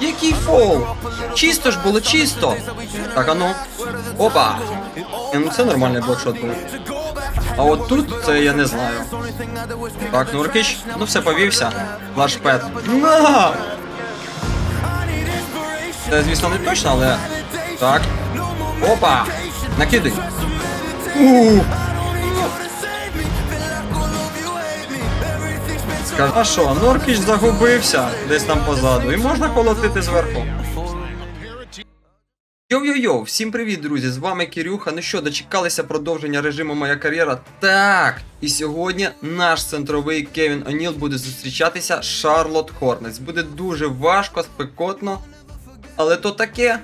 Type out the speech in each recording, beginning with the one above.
Який фол? Чисто ж було чисто. Так, а ну. Опа. Ну це нормальний блокшот був. А от тут це я не знаю. Так, Нуркіч, ну все повівся. Флашпет. На! Це, звісно, не точно, але. Так. Опа! Накидай. Скажи, а що, Норкіч загубився десь там позаду, і можна колотити зверху. Йоу-йоу-йоу, всім привіт, друзі! З вами Кирюха. Ну що, дочекалися продовження режиму Моя кар'єра? Так! І сьогодні наш центровий Кевін О'Ніл буде зустрічатися з Шарлот Хорнець. Буде дуже важко, спекотно, але то таке.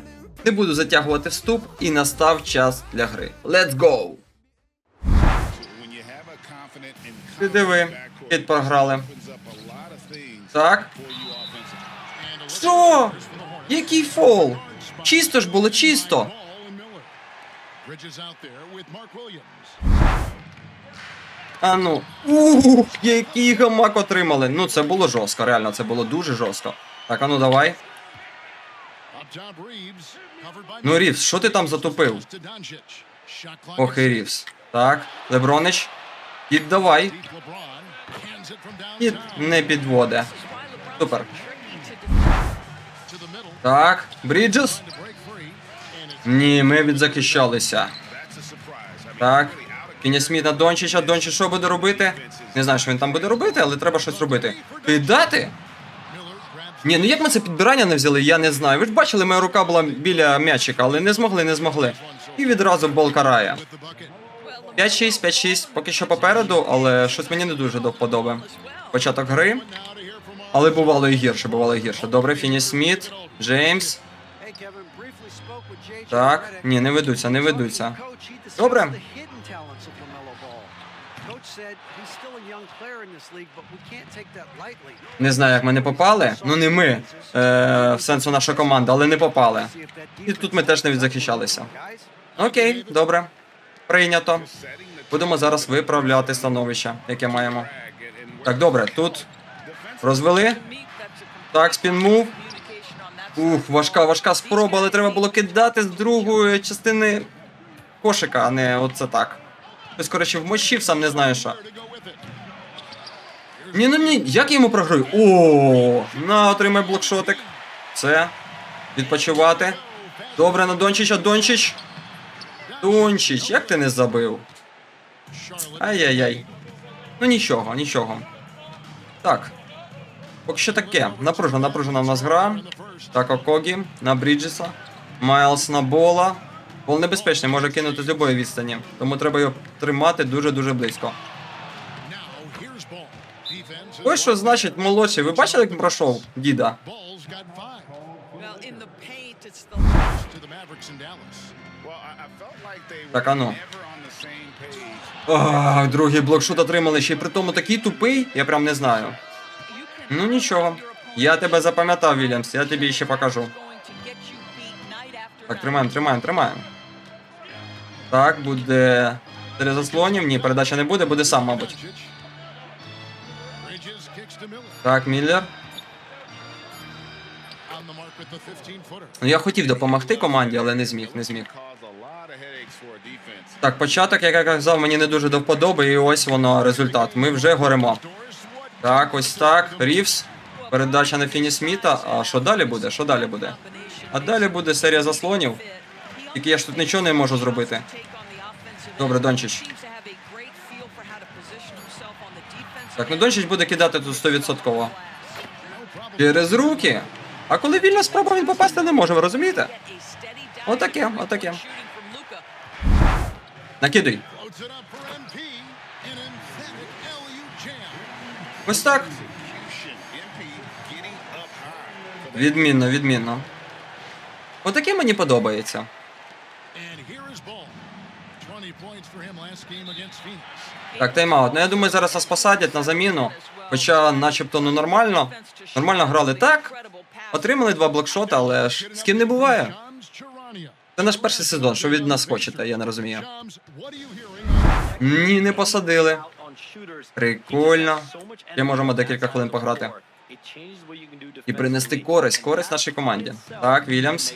Не буду затягувати вступ, і настав час для гри. Let's go! Ти диви, кіт програли. Так. Що? Який фол? Чисто ж було чисто. А ну. Ух, який гамак отримали. Ну, це було жорстко, реально, це було дуже жорстко. Так, а ну давай. Ну, Рівс, що ти там затупив? Ох, і Рівс. Так, Лебронич. Кіт, Кіт не підводе. Супер. Так, Бріджес. Ні, ми відзахищалися. Так. Фіні Сміт на Дончича. Дончич що буде робити? Не знаю, що він там буде робити, але треба щось робити. Кидати? Ні, ну як ми це підбирання не взяли, я не знаю. Ви ж бачили, моя рука була біля м'ячика, але не змогли, не змогли. І відразу бол карає. 5-6, 5-6, поки що попереду, але щось мені не дуже до вподоби. Початок гри. Але бувало і гірше, бувало і гірше. Добре, Фіні Сміт, Джеймс. Так, ні, не ведуться, не ведуться. Добре. Не знаю, як ми не попали. Ну не ми. Е, в сенсу наша команда, але не попали. І тут ми теж не відзахищалися. Окей, добре. Прийнято. Будемо зараз виправляти становище, яке маємо. Так, добре, тут розвели. Так, спінмув. Ух, важка, важка спроба, але треба було кидати з другої частини кошика, а не оце так. Хтось, коротше, вмочив, сам не знаю що. Ні, ну ні, як я йому програю? О, на, отримай блокшотик. Все. Відпочивати. Добре, на Дончича, Дончич. Дончич, як ти не забив? Ай-яй-яй. Ну нічого, нічого. Так. Поки що таке. Напружена, напружена в нас гра. Так, Окогі на Бріджеса. Майлз на Бола. Бол небезпечний, може кинути з любої відстані. Тому треба його тримати дуже-дуже близько. Ось що значить молодший. Ви бачили, як він пройшов діда? Так, а ну. Ах, другий блокшот отримали ще й при тому такий тупий, я прям не знаю. Ну нічого. Я тебе запам'ятав, Вільямс, я тобі ще покажу. Так, тримаємо, тримаємо, тримаємо. Так, буде. Три заслонів. Ні, передача не буде, буде сам, мабуть. Так, Міллер. Ну я хотів допомогти команді, але не зміг, не зміг. Так, початок, як я казав, мені не дуже до вподоби, і ось воно результат. Ми вже горемо. Так, ось так. Рівс. Передача на Фіні Сміта. А що далі буде? Що далі буде? А далі буде серія заслонів. Тільки я ж тут нічого не можу зробити. Добре, Дончич. Так, ну Дончич буде кидати тут 100%. Через руки. А коли вільна спроба, він попасти не може, ви розумієте? Отаке, отаке. Накидай. Ось так. Відмінно, відмінно. Отаке мені подобається. Так, тайм-аут. Ну я думаю, зараз нас посадять на заміну. Хоча, начебто, ну нормально. Нормально грали так. Отримали два блокшоти, але ж з ким не буває. Це наш перший сезон. Що від нас хочете, я не розумію. Ні, не посадили. Прикольно. Ще можемо декілька хвилин пограти. І принести користь, користь нашій команді. Так, Вільямс.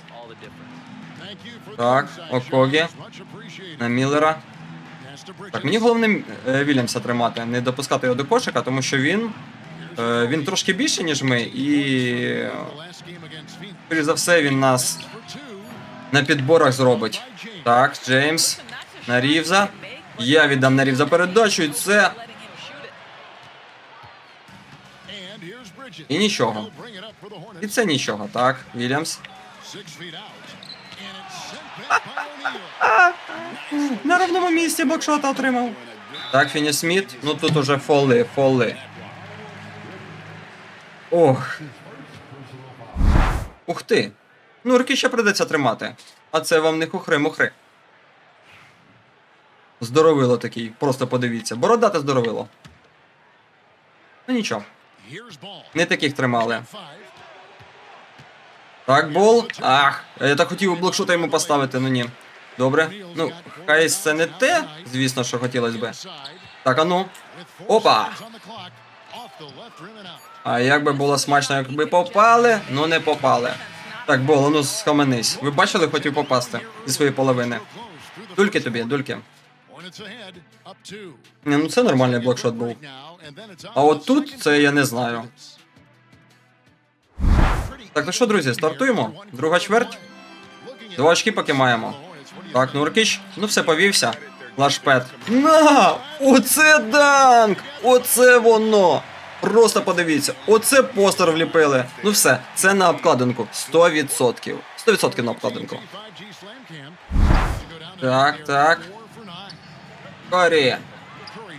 Так, Окогі. На Міллера. Так, мені головне е, Вільямса тримати, не допускати його до кошика, тому що він. Е, Він трошки більше, ніж ми, і. е, за все, він нас на підборах зробить. Так, Джеймс. На Рівза. Я віддам на Рівза передачу, і це. І нічого. І це нічого, так, Вільямс. На ровному місці бокшота отримав. Так, Фіні Сміт. Ну тут уже фоли, фоли. Ох. Ух ти. Ну, руки ще придеться тримати. А це вам не хухри-мухри. Здоровило такий, просто подивіться. Бородате здоровило. Ну нічого. Не таких тримали. Так, бол. Ах, я так хотів блокшота йому поставити, ну ні. Добре. Ну, хай це не те, звісно, що хотілося би. Так, а ну. Опа! А як би було смачно, якби попали, ну не попали. Так, бол, а ну схаменись. Ви бачили, хотів попасти зі своєї половини. Дульки тобі, дульки. Ні, ну це нормальний блокшот був. А от тут це я не знаю. Так, ну що, друзі, стартуємо. Друга чверть. Два очки поки маємо. Так, Нуркіч, ну все повівся. Лашпет. На! Оце данк! Оце воно! Просто подивіться, оце постер вліпили. Ну все, це на обкладинку. 100%. 100% на обкладинку. Так, так. Корі.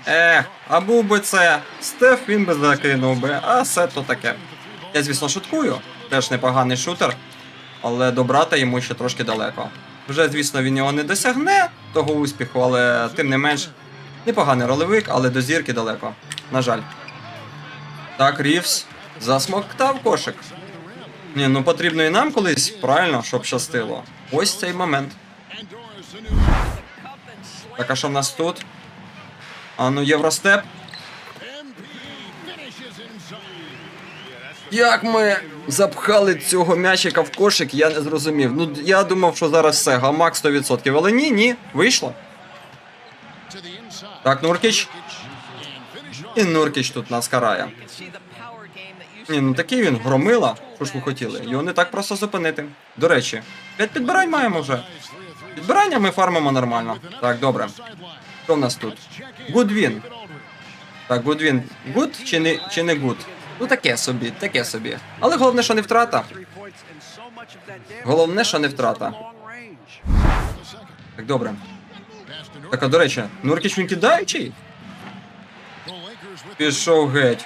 Ех, а був би це. Стеф він би закинув би, а все то таке. Я, звісно, шуткую. Теж непоганий шутер, але до брата йому ще трошки далеко. Вже, звісно, він його не досягне того успіху, але тим не менш, непоганий ролевик, але до зірки далеко. На жаль. Так, Рівс засмоктав кошик. Ні, ну потрібно і нам колись, правильно, щоб щастило. Ось цей момент. Так, а що в нас тут? А ну, Євростеп. Як ми запхали цього м'ячика в кошик, я не зрозумів. Ну, я думав, що зараз все, гамак 100%. Але ні, ні, вийшло. Так, Нуркіч. І Нуркіч тут нас карає. Ні, ну такий він громила. Що ж ви хотіли? Його не так просто зупинити. До речі, 5 підбирань маємо вже. Підбирання ми фармимо нормально. Так, добре. Що в нас тут? Гудвін. Так, Гудвін. Гуд чи не, чи не? Ну таке собі, таке собі. Але головне, що не втрата. Головне, що не втрата. Так, добре. Так, а до речі, Нуркіч він кидаючий? Пішов геть.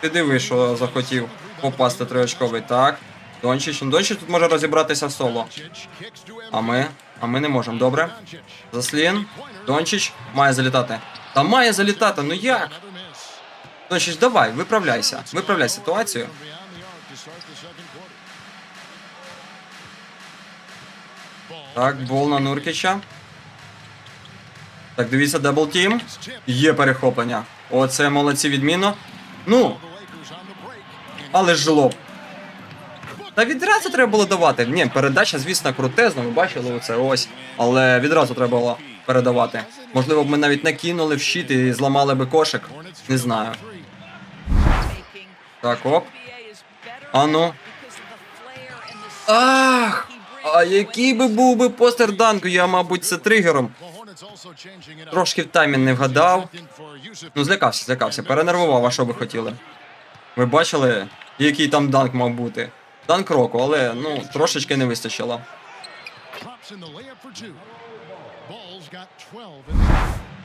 Ти диви, що захотів попасти триочковий. Так. Дончич. Ну, Дончич тут може розібратися в соло. А ми? А ми не можемо, добре? Заслін. Дончич має залітати. Та має залітати, ну як? Дончич, давай, виправляйся. Виправляй ситуацію. Так, бол на Нуркіча. Так, дивіться, дабл тім. Є перехоплення. Оце молодці відмінно. Ну, але ж жлоб. Та відразу треба було давати. Ні, передача, звісно, крутезна, ви бачили оце ось. Але відразу треба було передавати. Можливо, б ми навіть накинули в щит і зламали би кошик. Не знаю. Так, оп. Ану. Ах! А який би був би постер данку, я, мабуть, це тригером. Трошки в таймінг не вгадав. Ну, злякався, злякався. Перенервував, а що ви хотіли? Ви бачили, який там данк мав бути? Данк року, але ну трошечки не вистачило.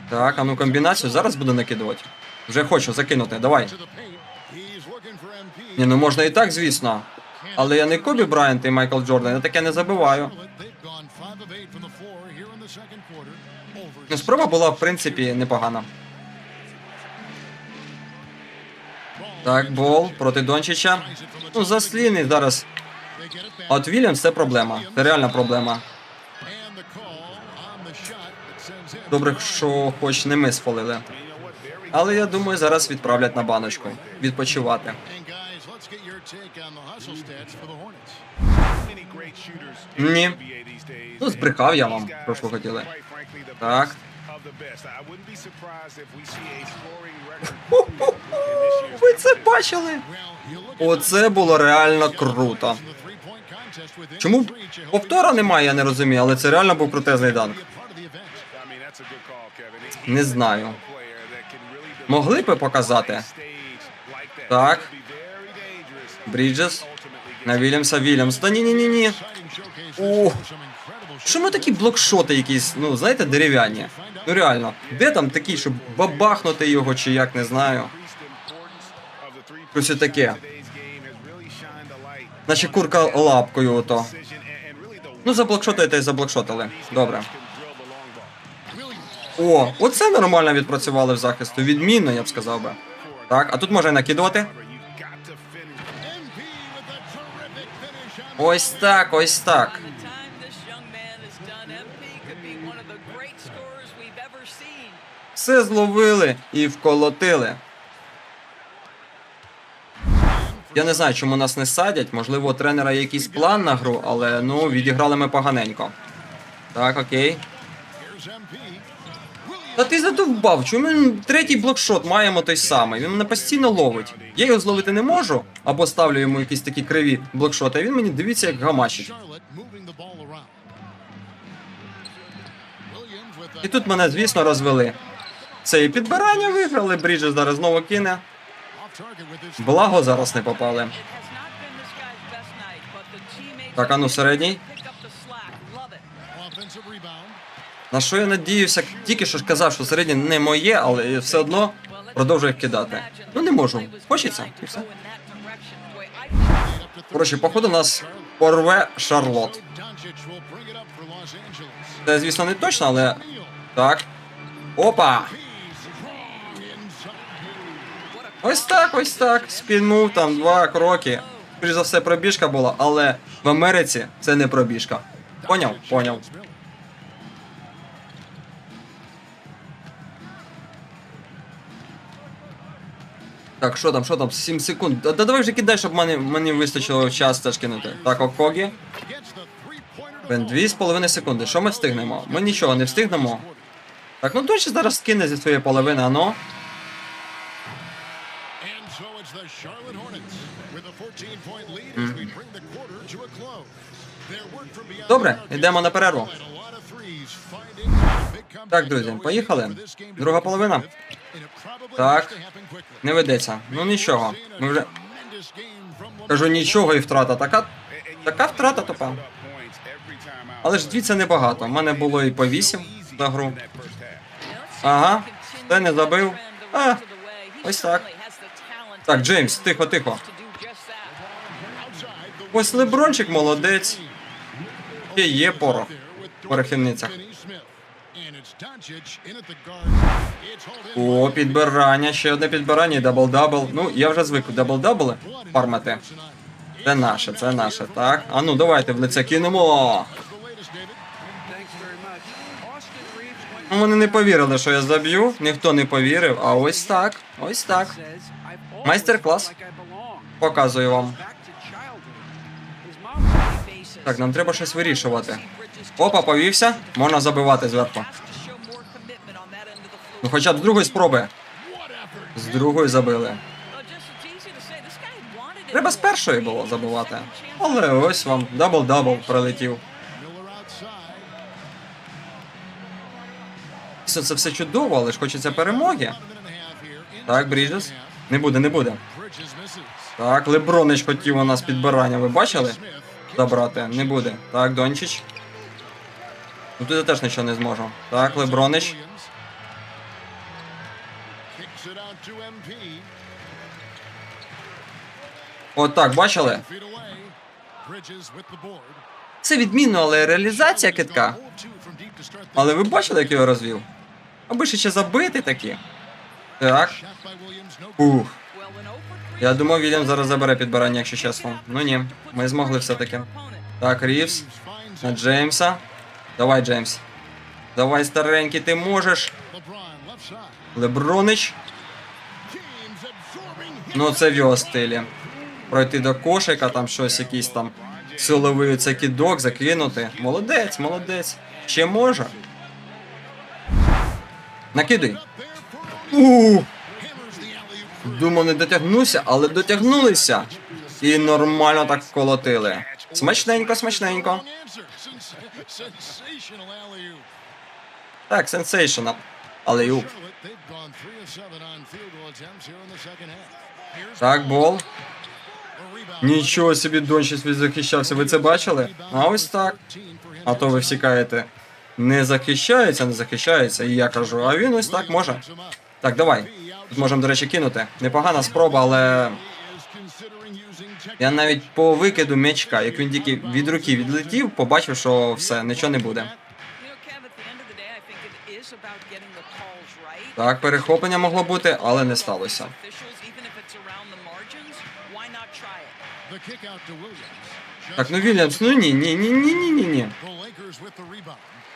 Так, а ну комбінацію зараз буду накидувати. Вже хочу закинути, давай. Ні, ну можна і так, звісно. Але я не Кобі Брайант і Майкл Джордан, я таке не забиваю. Ну, спроба була, в принципі, непогана. Так, бол проти Дончича. Ну, засліни зараз. А от Вільямс це проблема. Це реальна проблема. Добре, що хоч не ми сфолили. Але я думаю, зараз відправлять на баночку. Відпочивати. Let's get your take on the hustle stats for the Hornets. Ні. Ну, збрехав я вам, про що хотіли. Так. Ви це бачили? Оце було реально круто. Чому повтора немає, я не розумію, але це реально був крутезний данк. Не знаю. Могли б показати. Так. Бріджес. На Вільямса Вільямс. Та ні, ні, ні, ні. Incredible Що ми такі блокшоти якісь, ну знаєте, дерев'яні. Ну реально, де там такий, щоб бабахнути його чи як, не знаю. Щось таке. Наче курка лапкою ото. Ну, заблокшотуєте і заблокшотили. Добре. О, оце нормально відпрацювали в захисту. Відмінно, я б сказав би. Так, а тут можна накидувати. Scorers we've ever seen. Все зловили і вколотили. Я не знаю, чому нас не садять. Можливо, у тренера є якийсь план на гру, але ну, відіграли ми поганенько. Так, окей. Та ти задовбав, чому третій блокшот маємо той самий? Він мене постійно ловить. Я його зловити не можу, або ставлю йому якісь такі криві блокшоти, а він мені дивіться, як with І тут мене, звісно, розвели. Це і підбирання виграли, Бріджес зараз знову кине. Благо зараз не попали. It has not На що я надіюся, тільки що ж казав, що середнє не моє, але все одно продовжую їх кидати. Ну не можу. Хочеться, і все. Коротше, походу нас порве Шарлот. Це, звісно, не точно, але. Так. Опа! Ось так, ось так. Спінмув там два кроки. Скоріше за все, пробіжка була, але в Америці це не пробіжка. Поняв? Поняв. Так, що там, що там? 7 секунд. Да, да давай вже кидай, щоб мені, мені вистачило час теж кинути. Так, Окогі. З половиною секунди. Що ми встигнемо? Ми нічого не встигнемо. Так, ну точно зараз скине зі своєї половини, ано. And so it's the Charlotte Hornets with a 14-point lead as we bring the quarter to a close. Their work from beyond Добре, йдемо на перерву. Так, друзі, поїхали. Друга половина. Так. Не ведеться. Ну нічого. Ми вже. Кажу, нічого і втрата. Така. Така втрата тупа. Але ж дві це небагато. У мене було і по 8 за гру. Ага, те не забив. А, ось так. Так, Джеймс, тихо, тихо. Ось Лебрончик молодець. Ще є порох в порохівницях. О, підбирання, ще одне підбирання і дабл-дабл. Ну, я вже звик дабл-дабли фармити. Це наше, це наше, так. А ну давайте в лице кинемо. Ну, Вони не повірили, що я заб'ю. Ніхто не повірив. А ось так. Ось так. Майстер-клас. Показую вам. Так, нам треба щось вирішувати. Опа, повівся. Можна забивати зверху. Ну хоча б з другої спроби. З другої забили. Треба з першої було забивати. Але ось вам дабл-дабл прилетів. Все це все чудово, але ж хочеться перемоги. Так, Бріджес. Не буде, не буде. Так, Лебронич хотів у нас підбирання, ви бачили? Забрати, не буде. Так, Дончич. Ну тут я теж нічого не зможу. Так, Лебронич. От так, бачили? Це відмінно, але реалізація китка. Але ви бачили, як його розвів? Аби ще забити такі. Так. Ух. Я думав, Вільям зараз забере підбирання, якщо чесно. Ну ні, ми змогли все-таки. Так, Рівс. На Джеймса. Давай, Джеймс. Давай, старенький, ти можеш. Лебронич. Ну, це в його стилі. Пройти до кошика, там щось, якийсь там силовий оце кидок, закинути. Молодець, молодець. Ще може. Накидай. Ух! Думав, не дотягнуся, але дотягнулися. І нормально так вколотили. Смачненько, смачненько. Так, сенсейшнл. Але юп. Так, бол. Нічого собі Дончич захищався. Ви це бачили? А ось так. А то ви всі кажете, не захищається, не захищається. І я кажу, а він ось так може. Так, давай. Тут можемо, до речі, кинути. Непогана спроба, але я навіть по викиду м'ячка, як він тільки від руки відлетів, побачив, що все, нічого не буде. Так, перехоплення могло бути, але не сталося. Так, ну Вільямс, ну ні, ні, ні, ні, ні, ні, ні.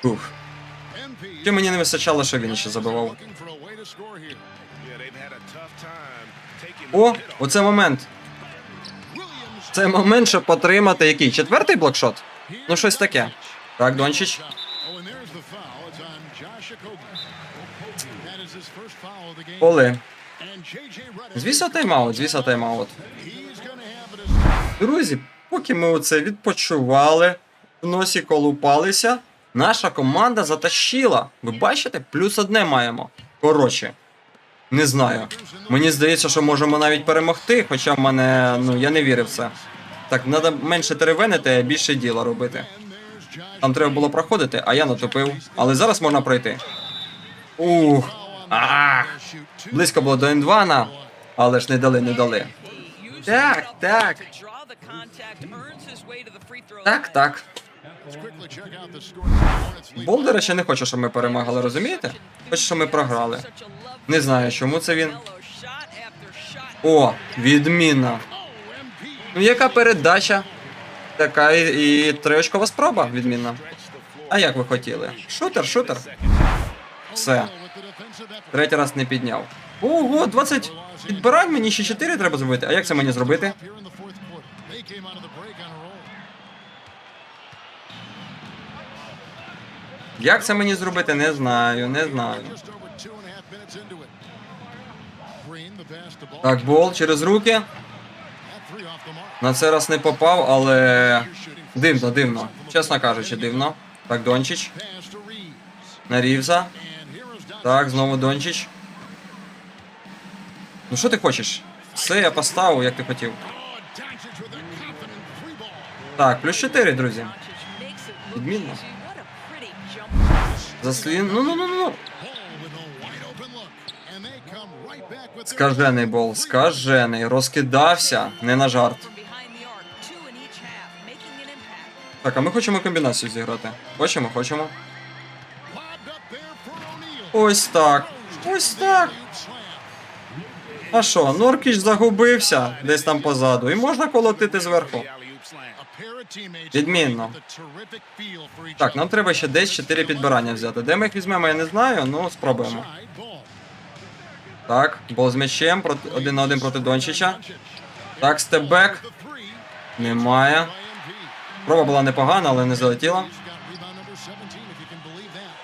Ух. Ще мені не вистачало, що він ще забивав. О, оце момент. Це момент, щоб потримати який? Четвертий блокшот? Ну, щось таке. Так, Дончич. Поли. Звісно, тайм-аут, звісно, тайм-аут. Друзі, поки ми оце відпочивали, в носі колупалися, наша команда затащила. Ви бачите, плюс одне маємо. Коротше, не знаю. Мені здається, що можемо навіть перемогти, хоча в мене, ну, я не вірив в це. Так, треба менше теревенити, а більше діла робити. Там треба було проходити, а я натопив. Але зараз можна пройти. Ух. Ах. Близько було до Ендвана, але ж не дали, не дали. Так, так. Так, так. Болдера ще не хоче, щоб ми перемагали, розумієте? Хоче, щоб ми програли. Не знаю, чому це він. О, відмінна. Ну, яка передача? Така і, і триочкова спроба відмінна. А як ви хотіли? Шутер, шутер. Все. Третій раз не підняв. Ого, 20 підбирань, мені ще 4 треба зробити. А як це мені зробити? Як це мені зробити? Не знаю, не знаю. Так, бол через руки. На цей раз не попав, але дивно, дивно. Чесно кажучи, дивно. Так, Дончич. На Рівза. Так, знову Дончич. Ну що ти хочеш? Все, я поставив, як ти хотів. Так, плюс 4, друзі. Відмінно. Заслін. Ну ну ну ну. Скажений бол, скажений. Розкидався. Не на жарт. Так, а ми хочемо комбінацію зіграти. Хочемо, хочемо. Ось так. Ось так. А що, Норкіч загубився десь там позаду, і можна колотити зверху. Відмінно. Так, нам треба ще десь 4 підбирання взяти. Де ми їх візьмемо, я не знаю, ну спробуємо. Так, бол з м'ячем один на один проти Дончича. Так, степбек. Немає. Проба була непогана, але не залетіла.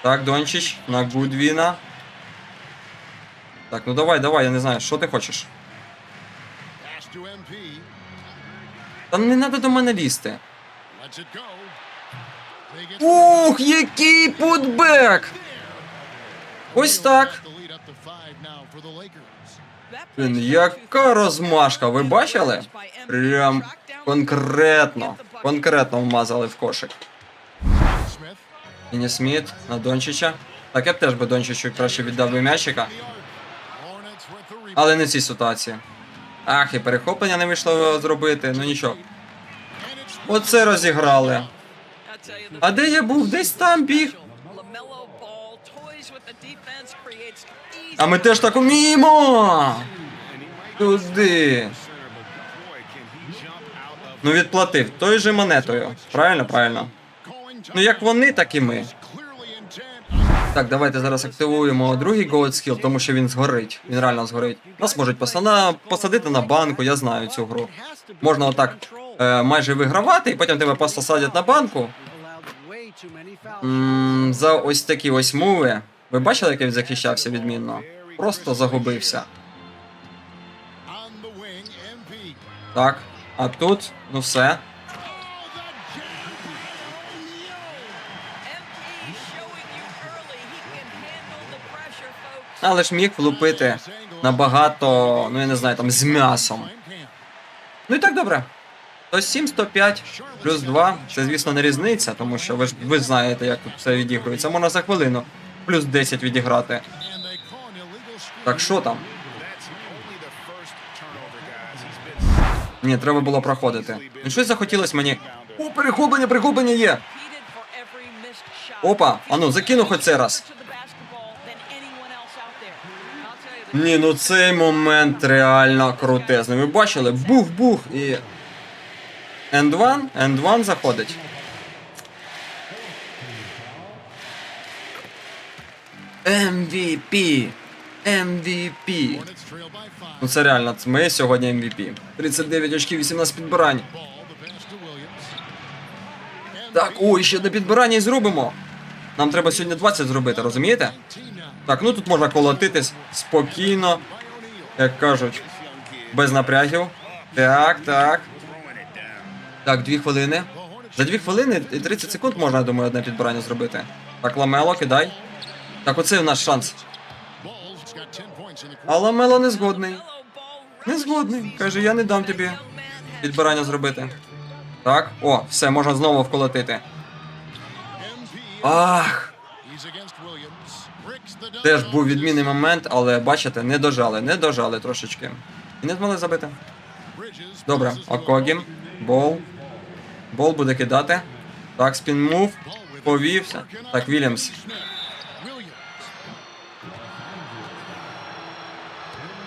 Так, Дончич на Гудвіна. Так, ну давай, давай, я не знаю, що ти хочеш. Та не треба до мене лізти. Ух, який путбек! Ось так. Блін, яка розмашка, ви бачили? Прям конкретно, конкретно вмазали в кошик. Іні Сміт на Дончича. Так, я б теж би Дончичу краще віддав би м'ячика, але не в цій ситуації. Ах, і перехоплення не вийшло зробити, ну нічого. Оце розіграли. А де я був? Десь там біг. А ми теж так уміємо. Туди. Ну відплатив той же монетою. Правильно, правильно. Ну як вони, так і ми. Так, давайте зараз активуємо другий Goat Skill, тому що він згорить. Він реально згорить. Нас можуть посана... посадити на банку, я знаю цю гру. Можна отак е, майже вигравати, і потім тебе просто садять на банку. М, за ось такі ось муви. Ви бачили, як він захищався відмінно? Просто загубився. Так. А тут, ну все. Але ж міг влупити набагато, ну я не знаю, там з м'ясом. Ну і так добре. 107, 105, плюс 2. Це, звісно, не різниця, тому що ви ж ви знаєте, як тут все відігрується. Можна за хвилину плюс 10 відіграти. Так що там? Ні, треба було проходити. Ну щось захотілось мені. О, перехоплення, перехоплення є! Опа, ану, закину хоч це раз. Ні, ну цей момент реально крутезний. Ви бачили? Бух-бух і. End one, end one заходить. MVP. MVP. Ну це реально, ми сьогодні MVP. 39 очків, 18 підбирань. Так, ой, ще до підбирання і зробимо. Нам треба сьогодні 20 зробити, розумієте? Так, ну тут можна колотитись спокійно, як кажуть, без напрягів. Так, так. Так, дві хвилини. За дві хвилини і 30 секунд можна, я думаю, одне підбирання зробити. Так, ламело, кидай. Так, оце в наш шанс. Ball's got 10 points in the А ламело не згодний. Не згодний. Каже, я не дам тобі підбирання зробити. Так, о, все, можна знову вколотити. Ах! Теж був відмінний момент, але бачите, не дожали, не дожали трошечки. І не змогли забити. Добре, Окогі, Бол. Бол буде кидати. Так, спін мув. Повівся. Так, Вільямс.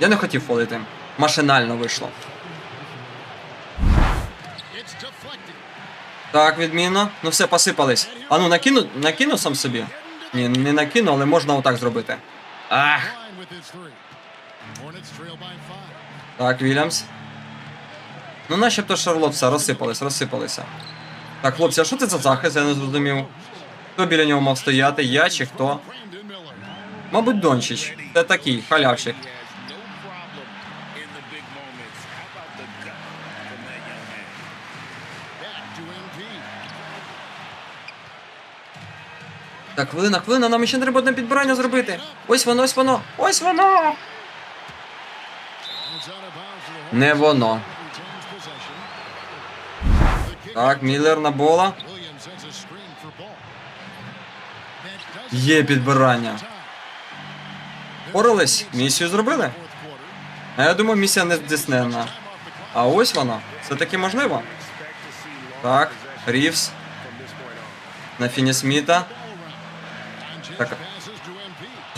Я не хотів фолити. Машинально вийшло. Так, відмінно. Ну все, посипались. А ну накину, накину сам собі. Ні, не накину, але можна отак зробити. Ах! Так, Вільямс. Ну, начебто Шарлот все, розсипались, розсипалися. Так, хлопці, а що це за захист? Я не зрозумів. Хто біля нього мав стояти? Я чи хто? Мабуть, Дончич. Це такий, халявщик. Так, хвилина, хвилина, нам ще треба одне підбирання зробити. Ось воно, ось воно, ось воно. Не воно. Так, Міллер на бола. Є підбирання. Порались, місію зробили. А я думаю, місія не здійснена. А ось вона. Це таки можливо. Так, Рівс. На Фіні Сміта. Так.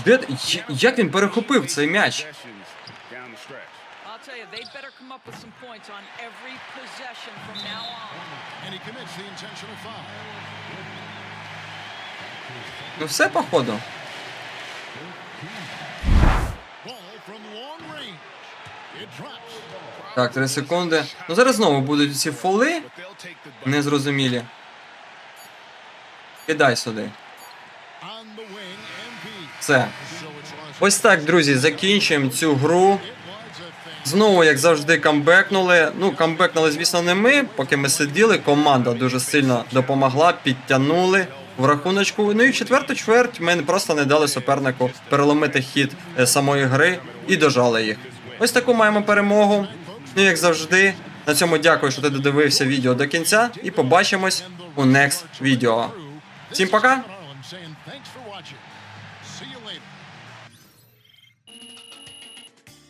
Де як він перехопив цей м'яч? Ну все походу. Так, 3 секунди. Ну зараз знову будуть ці фоли незрозумілі. Кидай сюди. On the wing, MP. Lost. Ось так, друзі, закінчуємо цю гру. Знову, як завжди, камбекнули. Ну, камбекнули, звісно, не ми, поки ми сиділи. Команда дуже сильно допомогла, підтягнули в рахуночку. Ну і в четверту чверть ми просто не дали супернику переломити хід е, самої гри і дожали їх. Ось таку маємо перемогу. Ну, як завжди, на цьому дякую, що ти додивився відео до кінця, і побачимось у next відео. Всім пока!